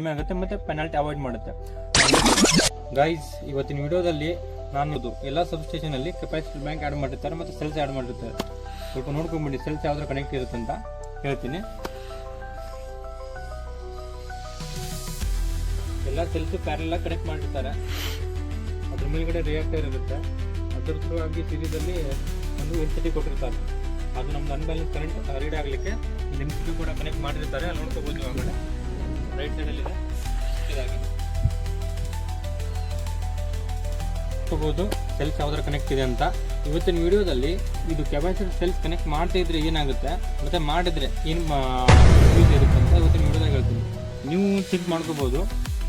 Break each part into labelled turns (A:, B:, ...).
A: ಕಡಿಮೆ ಆಗುತ್ತೆ ಮತ್ತೆ ಪೆನಾಲ್ಟಿ ಅವಾಯ್ಡ್ ಮಾಡುತ್ತೆ. ಗೈಸ್ ಇವತ್ತಿನ ವಿಡಿಯೋದಲ್ಲಿ ನಾನು ಎಲ್ಲ ಸಬ್ಸ್ಟೇಷನ್ ಅಲ್ಲಿ ಕೆಪಾಸಿಟಿ ಬ್ಯಾಂಕ್ ಆಡ್ ಮಾಡಿರ್ತಾರೆ ಮತ್ತೆ ಸೆಲ್ಸ್ ಆಡ್ ಮಾಡಿರ್ತಾರೆ. ಸ್ವಲ್ಪ ನೋಡ್ಕೊಂಡ್ಬಿಡಿ ಸೆಲ್ಸ್ ಯಾವ್ದಾರು ಕನೆಕ್ಟ್ ಇರುತ್ತೆ ಅಂತ ಹೇಳ್ತೀನಿ. ಎಲ್ಲ ಸೆಲ್ಸ್ ಪ್ಯಾರಲ್ಲ ಕನೆಕ್ಟ್ ಮಾಡಿರ್ತಾರೆ. ಅದ್ರ ಮೇಲ್ಗಡೆ ರಿಯಾಕ್ಟರ್ ಇರುತ್ತೆ. ಅದ್ರ ಥ್ರೂ ಆಗಿ ಸೀರೀಸಲ್ಲಿ ಒಂದು ಎಲ್ ಕೊಟ್ಟಿರ್ತಾರೆ. ಅದು ನಮ್ದು ಅನ್ಬ್ಯಾಲೆನ್ಸ್ ಕರೆಂಟ್ ರೀಡ್ ಆಗಲಿಕ್ಕೆ ಎಂ ಕೂಡ ಕನೆಕ್ಟ್ ಮಾಡಿರ್ತಾರೆ. ನೋಡ್ಕೋಬೋದು ನೀವು ಆ ಕಡೆ. ರೈಟ್ ಸೈಡಲ್ಲಿದೆ ಇದಾಗಿ. ಹೋಗ್ಬೋದು. ಸೆಲ್ಸ್ ಯಾವ್ದಾರು ಕನೆಕ್ಟ್ ಇದೆ ಅಂತ. ಇವತ್ತಿನ ವಿಡಿಯೋದಲ್ಲಿ ಇದು ಕೆಪಾಸಿಟರ್ ಸೆಲ್ಸ್ ಕನೆಕ್ಟ್ ಮಾಡ್ತಾ ಇದ್ರೆ ಏನಾಗುತ್ತೆ? ಮತ್ತೆ ಮಾಡಿದ್ರೆ ಏನು ಯೂಸ್ ಇರುತ್ತೆ ಅಂತ ಇವತ್ತಿನ ವಿಡಿಯೋದಾಗ ಹೇಳ್ತೀನಿ. ನೀವು ಚೆಕ್ ಮಾಡ್ಕೋಬೋದು.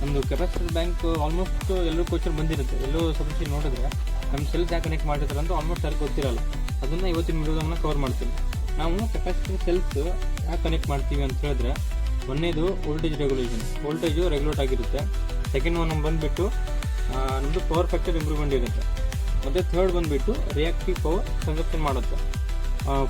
A: ನಮ್ಮದು ಕೆಪಾಸಿಟರ್ ಬ್ಯಾಂಕ್ ಆಲ್ಮೋಸ್ಟ್ ಎಲ್ಲರೂ ಕ್ವಶನ್ ಬಂದಿರುತ್ತೆ. ಎಲ್ಲೋ ಸಮಸ್ಯೆ ನೋಡಿದ್ರೆ ನಮ್ಮ ಸೆಲ್ಸ್ ಯಾಕೆ ಕನೆಕ್ಟ್ ಮಾಡಿರ್ತಾರೆ ಅಂತ ಆಲ್ಮೋಸ್ಟ್ ಯಾರು ಗೊತ್ತಿರಲ್ಲ. ಅದನ್ನು ಇವತ್ತಿನ ವಿಡಿಯೋದಾಗ ಕವರ್ ಮಾಡ್ತೀನಿ. ನಾವು ಕೆಪಾಸಿಟರ್ ಸೆಲ್ಸ್ ಯಾಕೆ ಕನೆಕ್ಟ್ ಮಾಡ್ತೀವಿ ಅಂತ ಹೇಳಿದ್ರೆ ಒಂದೇದು ವೋಲ್ಟೇಜ್ ರೆಗ್ಯುಲೇಷನ್ ವೋಲ್ಟೇಜು ರೆಗ್ಯುಲೇಟ್ ಆಗಿರುತ್ತೆ. ಸೆಕೆಂಡ್ ಒನ್ ಬಂದುಬಿಟ್ಟು ನಮ್ಮದು ಪವರ್ ಫ್ಯಾಕ್ಟರ್ ಇಂಪ್ರೂವ್ಮೆಂಟ್ ಇರುತ್ತೆ. ಮತ್ತು ಥರ್ಡ್ ಬಂದುಬಿಟ್ಟು ರಿಯಾಕ್ಟಿವ್ ಪವರ್ ಕನ್ಸಪ್ಷನ್ ಮಾಡುತ್ತೆ.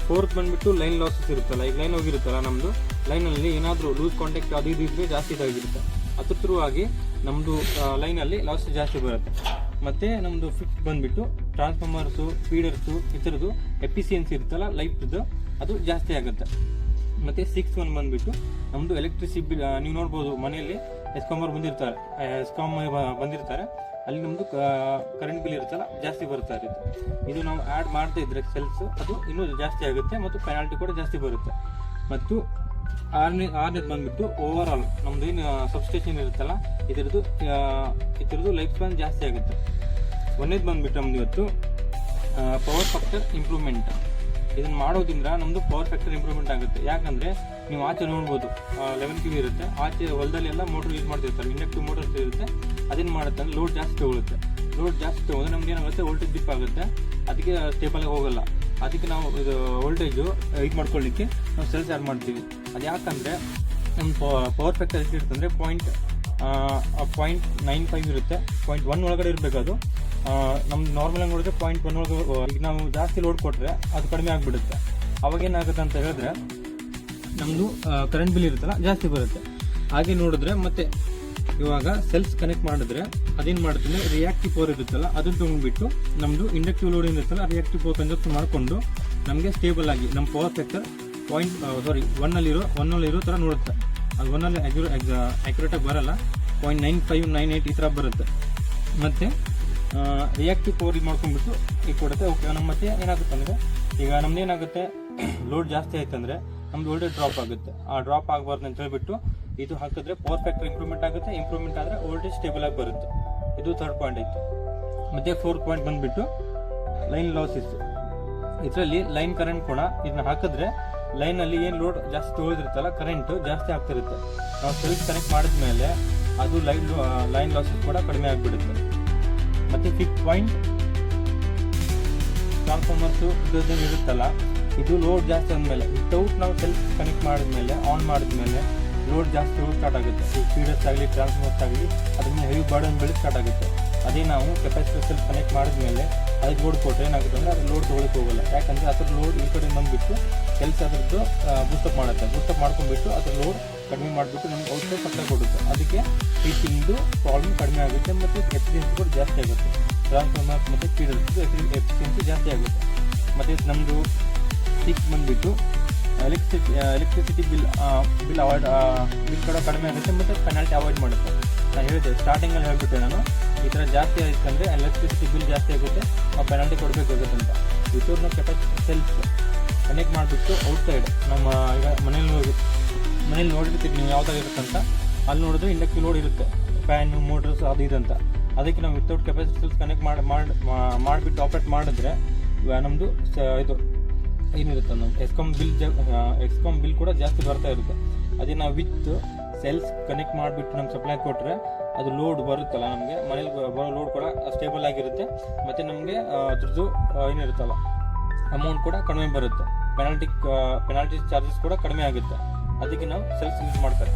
A: ಫೋರ್ತ್ ಬಂದುಬಿಟ್ಟು ಲೈನ್ ಲಾಸಸ್ ಇರುತ್ತಲ್ಲ, ಈಗ ಲೈನ್ ಹೋಗಿರುತ್ತಲ್ಲ ನಮ್ಮದು ಲೈನಲ್ಲಿ ಏನಾದರೂ ಲೂಸ್ ಕಾಂಟ್ಯಾಕ್ಟ್ ಅದು ಇದು ಇದ್ರೆ ಜಾಸ್ತಿ ಇದಾಗಿರುತ್ತೆ. ಅದ್ರ ಥ್ರೂ ಆಗಿ ನಮ್ಮದು ಲೈನಲ್ಲಿ ಲಾಸ್ ಜಾಸ್ತಿ ಬರುತ್ತೆ. ಮತ್ತು ನಮ್ಮದು ಫಿಫ್ತ್ ಬಂದುಬಿಟ್ಟು ಟ್ರಾನ್ಸ್ಫಾರ್ಮರ್ಸು ಫೀಡರ್ಸು ಈ ಥರದ್ದು ಎಫಿಸಿಯನ್ಸಿ ಇರುತ್ತಲ್ಲ ಲೈಫ್ದು ಅದು ಜಾಸ್ತಿ ಆಗುತ್ತೆ. ಮತ್ತು ಸಿಕ್ಸ್ ಒನ್ ಬಂದುಬಿಟ್ಟು ನಮ್ಮದು ಎಲೆಕ್ಟ್ರಿಸಿಟಿ ಬಿಲ್ ನೀವು ನೋಡ್ಬೋದು ಮನೆಯಲ್ಲಿ ಎಸ್ಕಾಮರ್ ಬಂದಿರ್ತಾರೆ. ಎಸ್ಕಾಮ್ ಬಂದಿರ್ತಾರೆ. ಅಲ್ಲಿ ನಮ್ಮದು ಕರೆಂಟ್ ಬಿಲ್ ಇರುತ್ತಲ್ಲ, ಜಾಸ್ತಿ ಬರ್ತಾ ಇರುತ್ತೆ ಇದು ನಾವು ಆ್ಯಡ್ ಮಾಡ್ತಾ ಇದ್ರೆ ಸೆಲ್ಸ್ ಅದು ಇನ್ನೂ ಜಾಸ್ತಿ ಆಗುತ್ತೆ ಮತ್ತು ಪೆನಾಲ್ಟಿ ಕೂಡ ಜಾಸ್ತಿ ಬರುತ್ತೆ. ಮತ್ತು ಆರನೇ, ಆರನೇದು ಬಂದ್ಬಿಟ್ಟು ಓವರ್ ಆಲ್ ನಮ್ದು ಏನು ಸಬ್ಸ್ಟೇಷನ್ ಇರುತ್ತಲ್ಲ, ಇದರದ್ದು ಇದರದ್ದು ಲೈಫ್ ಸ್ಪ್ಯಾನ್ ಜಾಸ್ತಿ ಆಗುತ್ತೆ. ಒಂದೇದು ಬಂದ್ಬಿಟ್ಟು ನಮ್ದು ಇವತ್ತು ಪವರ್ ಫ್ಯಾಕ್ಟರ್ ಇಂಪ್ರೂವ್ಮೆಂಟ್ ಇದನ್ನ ಮಾಡೋದ್ರಿಂದ ನಮ್ದು ಪವರ್ ಫ್ಯಾಕ್ಟರ್ ಇಂಪ್ರೂವ್ಮೆಂಟ್ ಆಗುತ್ತೆ. ಯಾಕಂದ್ರೆ ನೀವು ಆಚೆ ನೋಡ್ಬೋದು ಲೆವೆನ್ ಕ್ಯೂ ಇರುತ್ತೆ. ಆಚೆ ಹೊಲದಲ್ಲಿ ಎಲ್ಲ ಮೋಟರ್ ಯೂಸ್ ಮಾಡ್ತಿರ್ತಾರೆ. ಇಂಡಕ್ಟಿವ್ ಮೋಟರ್ಸ್ ಇರುತ್ತೆ. ಅದನ್ನ ಮಾಡುತ್ತೆ ಅಂದ್ರೆ ಲೋಡ್ ಜಾಸ್ತಿ ತಗೊಳುತ್ತೆ. ಲೋಡ್ ಜಾಸ್ತಿ ತಗೊಂಡ್ರೆ ನಮ್ಗೆ ಏನಾಗುತ್ತೆ? ವೋಲ್ಟೇಜ್ ಡಿಪ್ ಆಗುತ್ತೆ. ಅದಕ್ಕೆ ಸ್ಟೇಬಲ್ ಹೋಗಲ್ಲ. ಅದಕ್ಕೆ ನಾವು ಇದು ವೋಲ್ಟೇಜು ಇದು ಮಾಡ್ಕೊಳ್ಳಿಕ್ಕೆ ನಾವು ಸೆಲ್ಸ್ ಆ್ಯಡ್ ಮಾಡ್ತೀವಿ? ಅದು ಯಾಕಂದ್ರೆ ನಮ್ಮ ಪವರ್ ಫ್ಯಾಕ್ಟರ್ ಎಷ್ಟು ಇರುತ್ತೆ ಅಂದರೆ ಪಾಯಿಂಟ್ ಪಾಯಿಂಟ್ ನೈನ್ ಫೈವ್ ಇರುತ್ತೆ. ಪಾಯಿಂಟ್ ಒನ್ ಒಳಗಡೆ ಇರಬೇಕು ಅದು. ನಮ್ದು ನಾರ್ಮಲ್ ಆಗಿ ನೋಡಿದ್ರೆ ಪಾಯಿಂಟ್ ಒನ್ ಈಗ ನಾವು ಜಾಸ್ತಿ ಲೋಡ್ ಕೊಟ್ಟರೆ ಅದು ಕಡಿಮೆ ಆಗಿಬಿಡುತ್ತೆ. ಅವಾಗ ಏನಾಗುತ್ತೆ ಅಂತ ಹೇಳಿದ್ರೆ ನಮ್ಮದು ಕರೆಂಟ್ ಬಿಲ್ ಇರುತ್ತಲ್ಲ, ಜಾಸ್ತಿ ಬರುತ್ತೆ. ಹಾಗೆ ನೋಡಿದ್ರೆ ಮತ್ತೆ ಇವಾಗ ಸೆಲ್ಸ್ ಕನೆಕ್ಟ್ ಮಾಡಿದ್ರೆ ಅದೇನು ಮಾಡ್ತೀನಿ ರಿಯಾಕ್ಟಿವ್ ಪವರ್ ಇರುತ್ತಲ್ಲ, ಅದನ್ನು ತೊಗೊಂಡ್ಬಿಟ್ಟು ನಮ್ಮದು ಇಂಡಕ್ಟಿವ್ ಲೋಡ್ ಇರುತ್ತಲ್ಲ ರಿಯಾಕ್ಟಿವ್ ಪವರ್ ಅಂತ ಮಾಡಿಕೊಂಡು ನಮಗೆ ಸ್ಟೇಬಲ್ ಆಗಿ ನಮ್ಮ ಪವರ್ ಫ್ಯಾಕ್ಟರ್ ಪಾಯಿಂಟ್ ಸಾರಿ ಒನ್ನಲ್ಲಿರೋ ಒನ್ನಲ್ಲಿರೋ ಥರ ನೋಡುತ್ತೆ. ಅದು ಒನ್ನಲ್ಲಿ ಆ್ಯಕ್ಯುರೇಟಾಗಿ ಬರಲ್ಲ point nine five nine eight ಈ ಥರ ಬರುತ್ತೆ. ಮತ್ತು ರಿಯಾಕ್ಟಿವ್ ಪವರ್ ಇದು ಮಾಡ್ಕೊಂಡ್ಬಿಟ್ಟು ಈಗ ಕೊಡುತ್ತೆ. ಓಕೆ ನಮ್ಮ ಮತ್ತೆ ಏನಾಗುತ್ತೆ ಅಂದರೆ, ಈಗ ನಮ್ದು ಏನಾಗುತ್ತೆ ಲೋಡ್ ಜಾಸ್ತಿ ಆಯ್ತು ಅಂದರೆ ನಮ್ದು ವೋಲ್ಟೇಜ್ ಡ್ರಾಪ್ ಆಗುತ್ತೆ. ಆ ಡ್ರಾಪ್ ಆಗಬಾರ್ದು ಅಂತ ಹೇಳ್ಬಿಟ್ಟು ಇದು ಹಾಕಿದ್ರೆ ಪವರ್ ಫ್ಯಾಕ್ಟರ್ ಇಂಪ್ರೂವ್ಮೆಂಟ್ ಆಗುತ್ತೆ. ಇಂಪ್ರೂವ್ಮೆಂಟ್ ಆದರೆ ವೋಲ್ಟೇಜ್ ಸ್ಟೇಬಲ್ ಆಗಿ ಬರುತ್ತೆ. ಇದು ಥರ್ಡ್ ಪಾಯಿಂಟ್ ಇತ್ತು ಮತ್ತೆ ಫೋರ್ತ್ ಪಾಯಿಂಟ್ ಬಂದುಬಿಟ್ಟು ಲೈನ್ ಲಾಸಸ್ ಇದರಲ್ಲಿ ಲೈನ್ ಕರೆಂಟ್ ಕೂಡ ಇದನ್ನ ಹಾಕಿದ್ರೆ ಲೈನಲ್ಲಿ ಏನು ಲೋಡ್ ಜಾಸ್ತಿ ತೊಳೆದಿರುತ್ತಲ್ಲ ಕರೆಂಟು ಜಾಸ್ತಿ ಆಗ್ತಿರುತ್ತೆ. ನಾವು ಸೆಲ್ಫ್ ಕನೆಕ್ಟ್ ಮಾಡಿದ್ಮೇಲೆ ಅದು ಲೈನ್ ಲೈನ್ ಲಾಸಸ್ ಕೂಡ ಕಡಿಮೆ ಆಗಿಬಿಡುತ್ತೆ. ಮತ್ತೆ ಫಿಫ್ತ್ ಪಾಯಿಂಟ್ ಟ್ರಾನ್ಸ್ಫಾರ್ಮರ್ಸು ಇದನ್ನು ಇರುತ್ತಲ್ಲ, ಇದು ಲೋಡ್ ಜಾಸ್ತಿ ಆದಮೇಲೆ ವಿತೌಟ್ ನಾವು ಸೆಲ್ಫ್ ಕನೆಕ್ಟ್ ಮಾಡಿದ್ಮೇಲೆ ಆನ್ ಮಾಡಿದ್ಮೇಲೆ ಲೋಡ್ ಜಾಸ್ತಿ ಹೋಗಿ ಸ್ಟಾರ್ಟ್ ಆಗುತ್ತೆ. ಈ ಫೀಡರ್ಸ್ ಆಗಲಿ ಟ್ರಾನ್ಸ್ಫಾರ್ಮರ್ಸ್ ಆಗಲಿ ಅದ್ರ ಹೆವಿ ಬರ್ಡನ್ ಬೆಳಿ ಸ್ಟಾರ್ಟ್ ಆಗುತ್ತೆ. ಅದೇ ನಾವು ಕೆಪಾಸಿಟರ್ ಸೆಲ್ಫ್ ಕನೆಕ್ಟ್ ಮಾಡಿದ್ಮೇಲೆ, ಅದಕ್ಕೆ ಲೋಡ್ ಕೊಟ್ಟರೆ ಏನಾಗುತ್ತೆ ಅಂದರೆ ಅದು ಲೋಡ್ ತೊಗೊಳಕ್ಕೆ ಹೋಗಲ್ಲ. ಯಾಕಂದರೆ ಅದ್ರ ಲೋಡ್ ಈ ಕಡೆ ಬಂದುಬಿಟ್ಟು, ಕೆಲಸ ಅದರದ್ದು ಬೂಸ್ಟಪ್ ಮಾಡುತ್ತೆ. ಬೂಸ್ಟಪ್ ಮಾಡ್ಕೊಂಡ್ಬಿಟ್ಟು ಅದ್ರ ಲೋಡ್ ಕಡಿಮೆ ಮಾಡಿಬಿಟ್ಟು ನಮ್ಗೆ ಔಷಧ ಸಪ್ಲೈ ಕೊಡುತ್ತೆ. ಅದಕ್ಕೆ ಹೀಟಿಂಗ್ದು ಪ್ರಾಬ್ಲಮ್ ಕಡಿಮೆ ಆಗುತ್ತೆ ಮತ್ತು ಎಫಿಷಿಯನ್ಸಿ ಕೂಡ ಜಾಸ್ತಿ ಆಗುತ್ತೆ. ಟ್ರಾನ್ಸ್ಫಾರ್ಮರ್ಸ್ ಮತ್ತು ಫೀಡರ್ಸ್ ಎಫಿಷಿಯನ್ಸಿ ಜಾಸ್ತಿ ಆಗುತ್ತೆ. ಮತ್ತು ನಮ್ಮದು ಸಿಕ್ಸ್ ಬಂದುಬಿಟ್ಟು electricity electricity bill bill avoid bill ಕೂಡ ಕಡಿಮೆ ಆಗುತ್ತೆ ಮತ್ತು ಪೆನಾಲ್ಟಿ ಅವಾಯ್ಡ್ ಮಾಡುತ್ತೆ. ನಾನು ಹೇಳಿದೆ ಸ್ಟಾರ್ಟಿಂಗಲ್ಲಿ ಹೇಳ್ಬಿಟ್ಟೆ ನಾನು, ಈ ಥರ ಜಾಸ್ತಿ ಆಯಿತು ಅಂದರೆ ಎಲೆಕ್ಟ್ರಿಸಿಟಿ ಬಿಲ್ ಜಾಸ್ತಿ ಆಗುತ್ತೆ, ಆ ಪೆನಾಲ್ಟಿ ಕೊಡಬೇಕಾಗುತ್ತೆ ಅಂತ. ವಿತೌಟ್ ನಾವು ಸೆಲ್ಫ್ ಕನೆಕ್ಟ್ ಮಾಡಿಬಿಟ್ಟು ಔಟ್ಸೈಡ್ ನಮ್ಮ ಈಗ ಮನೇಲಿ ಮನೇಲಿ ನೋಡಿರ್ತೀವಿ ನೀವು ಯಾವ್ದಾಗ ಥರ ಅಂತ ಅಲ್ಲಿ ನೋಡಿದ್ರೆ ಇಂಡಕ್ಟಿವ್ ಲೋಡ್ ಇರುತ್ತೆ. ಫ್ಯಾನು ಮೋಟರ್ಸ್ ಅದು ಇದಂತ ಅದಕ್ಕೆ ನಾವು ವಿತೌಟ್ ಕೆಪಾಸಿಟಿ ಕನೆಕ್ಟ್ ಮಾಡಿ ಮಾಡಿ ಮಾಡಿಬಿಟ್ಟು ಆಪ್ರೇಟ್ ಮಾಡಿದ್ರೆ ನಮ್ಮದು ಇದು ಏನಿರುತ್ತೆ ನಮ್ಮ ಎಸ್ಕಾಮ್ ಬಿಲ್ ಎಸ್ಕಾಮ್ ಬಿಲ್ ಕೂಡ ಜಾಸ್ತಿ ಬರ್ತಾ ಇರುತ್ತೆ. ಅದೇ ನಾವು ವಿತ್ ಸೆಲ್ಸ್ ಕನೆಕ್ಟ್ ಮಾಡಿಬಿಟ್ಟು ನಮ್ಮ ಸಪ್ಲೈ ಕೊಟ್ಟರೆ ಅದು ಲೋಡ್ ಬರುತ್ತಲ್ಲ ನಮಗೆ, ಮನೇಲಿ ಬರೋ ಲೋಡ್ ಕೂಡ ಸ್ಟೇಬಲ್ ಆಗಿರುತ್ತೆ. ಮತ್ತು ನಮಗೆ ಅದ್ರದ್ದು ಏನಿರುತ್ತಲ್ಲ ಅಮೌಂಟ್ ಕೂಡ ಕಡಿಮೆ ಬರುತ್ತೆ. ಪೆನಾಲ್ಟಿ ಪೆನಾಲ್ಟಿ ಚಾರ್ಜಸ್ ಕೂಡ ಕಡಿಮೆ ಆಗುತ್ತೆ. ಅದಕ್ಕೆ ನಾವು ಸೆಲ್ಫ್ ಯೂಸ್ ಮಾಡ್ತಾರೆ.